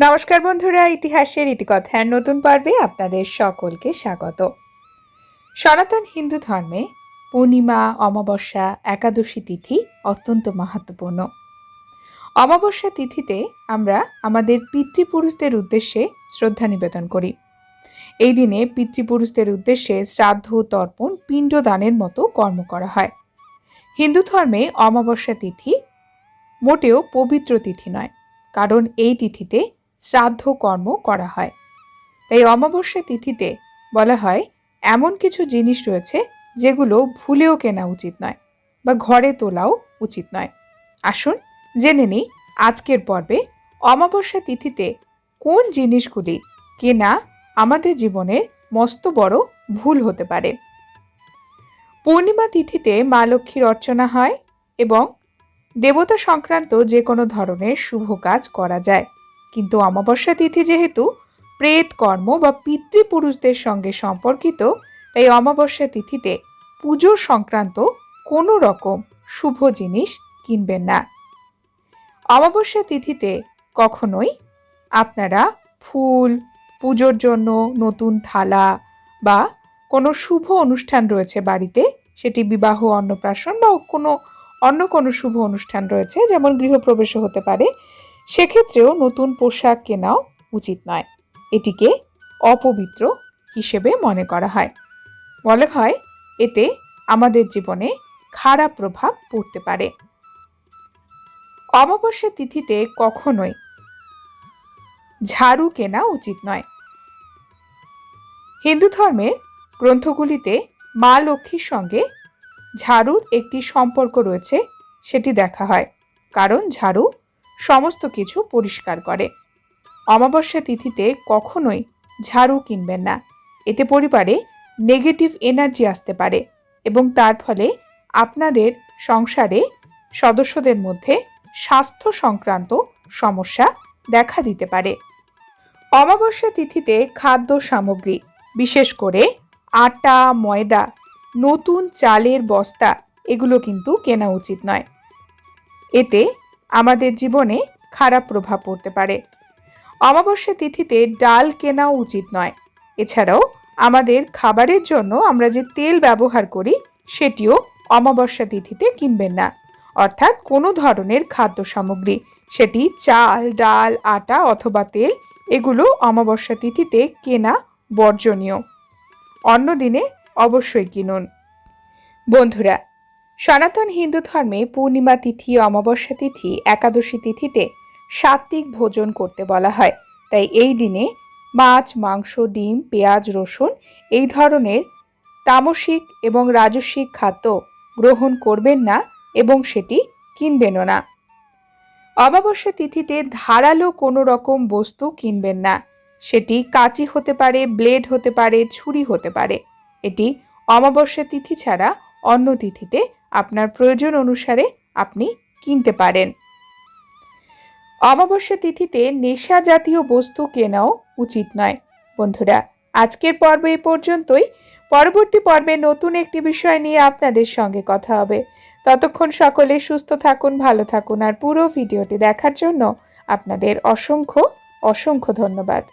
নমস্কার বন্ধুরা, ইতিহাসের ইতিকথার নতুন পর্বে আপনাদের সকলকে স্বাগত। সনাতন হিন্দু ধর্মে পূর্ণিমা, অমাবস্যা, একাদশী তিথি অত্যন্ত মাহাত্মপূর্ণ অমাবস্যা তিথিতে আমরা আমাদের পিতৃপুরুষদের উদ্দেশ্যে শ্রদ্ধা নিবেদন করি। এই দিনে পিতৃপুরুষদের উদ্দেশ্যে শ্রাদ্ধ, তর্পণ, পিণ্ডদানের মতো কর্ম করা হয়। হিন্দু ধর্মে অমাবস্যা তিথি মোটেও পবিত্র তিথি নয়, কারণ এই তিথিতে শ্রাদ্ধ কর্ম করা হয়। তাই অমাবস্যা তিথিতে বলা হয়, এমন কিছু জিনিস রয়েছে যেগুলো ভুলেও কেনা উচিত নয় বা ঘরে তোলাও উচিত নয়। আসুন জেনে নিই আজকের পর্বে অমাবস্যা তিথিতে কোন জিনিসগুলি কেনা আমাদের জীবনের মস্ত বড় ভুল হতে পারে। পূর্ণিমা তিথিতে মা লক্ষ্মীর অর্চনা হয় এবং দেবতা সংক্রান্ত যে কোনো ধরনের শুভ কাজ করা যায়। কিন্তু অমাবস্যা তিথি যেহেতু, প্রেত, কর্ম বা পিতৃপুরুষদের সঙ্গে সম্পর্কিত, তাই অমাবস্যা তিথিতে পুজো সংক্রান্ত কোনো রকম শুভ জিনিস কিনবেন না। অমাবস্যা তিথিতে কখনোই আপনারা ফুল, পুজোর জন্য নতুন থালা বা কোনো শুভ অনুষ্ঠান রয়েছে বাড়িতে, সেটি বিবাহ, অন্নপ্রাশন বা কোনো অন্য কোনো শুভ অনুষ্ঠান রয়েছে, যেমন গৃহপ্রবেশও হতে পারে সেক্ষেত্রেও নতুন পোশাক কেনাও উচিত নয়। এটিকে অপবিত্র হিসেবে মনে করা হয়। বলা হয়, এতে আমাদের জীবনে খারাপ প্রভাব পড়তে পারে। অমাবস্যা তিথিতে কখনোই ঝাড়ু কেনা উচিত নয়। হিন্দু ধর্মের গ্রন্থগুলিতে মা লক্ষ্মীর সঙ্গে ঝাড়ুর একটি সম্পর্ক রয়েছে, সেটি দেখা হয়। কারণ ঝাড়ু সমস্ত কিছু পরিষ্কার করে। অমাবস্যা তিথিতে কখনোই ঝাড়ু কিনবেন না। এতে পরিবারে নেগেটিভ এনার্জি আসতে পারে এবং তার ফলে আপনাদের সংসারে সদস্যদের মধ্যে স্বাস্থ্য সংক্রান্ত সমস্যা দেখা দিতে পারে। অমাবস্যা তিথিতে খাদ্য সামগ্রী, বিশেষ করে আটা, ময়দা, নতুন চালের বস্তা, এগুলো কিন্তু কেনা উচিত নয়। এতে আমাদের জীবনে খারাপ প্রভাব পড়তে পারে। অমাবস্যা তিথিতে ডাল কেনাও উচিত নয়। এছাড়াও আমাদের খাবারের জন্য আমরা যে তেল ব্যবহার করি, সেটিও অমাবস্যা তিথিতে কিনবেন না। অর্থাৎ কোনো ধরনের খাদ্য সামগ্রী, সেটি চাল, ডাল, আটা অথবা তেল, এগুলো অমাবস্যা তিথিতে কেনা বর্জনীয়। অন্য দিনে অবশ্যই কিনুন। বন্ধুরা সনাতন হিন্দু ধর্মে পূর্ণিমা তিথি, অমাবস্যা তিথি, একাদশী তিথিতে সাত্ত্বিক ভোজন করতে বলা হয়। তাই এই দিনে মাছ, মাংস, ডিম, পেঁয়াজ, রসুন এই ধরনের তামসিক এবং রাজস্বিক খাদ্য গ্রহণ করবেন না এবং সেটি কিনবেনও না। অমাবস্যা তিথিতে ধারালো কোনো রকম বস্তু কিনবেন না। সেটি কাঁচি হতে পারে, ব্লেড হতে পারে, ছুরি হতে পারে। এটি অমাবস্যা তিথি ছাড়া অন্য তিথিতে আপনার প্রয়োজন অনুসারে আপনি কিনতে পারেন। অমাবস্যা তিথিতে নেশা জাতীয় বস্তু কেনাও উচিত নয়। বন্ধুরা, আজকের পর্ব এই পর্যন্তই। পরবর্তী পর্বে নতুন একটি বিষয় নিয়ে আপনাদের সঙ্গে কথা হবে। ততক্ষণ সকলে সুস্থ থাকুন, ভালো থাকুন আর পুরো ভিডিওটি দেখার জন্য আপনাদের অসংখ্য অসংখ্য ধন্যবাদ।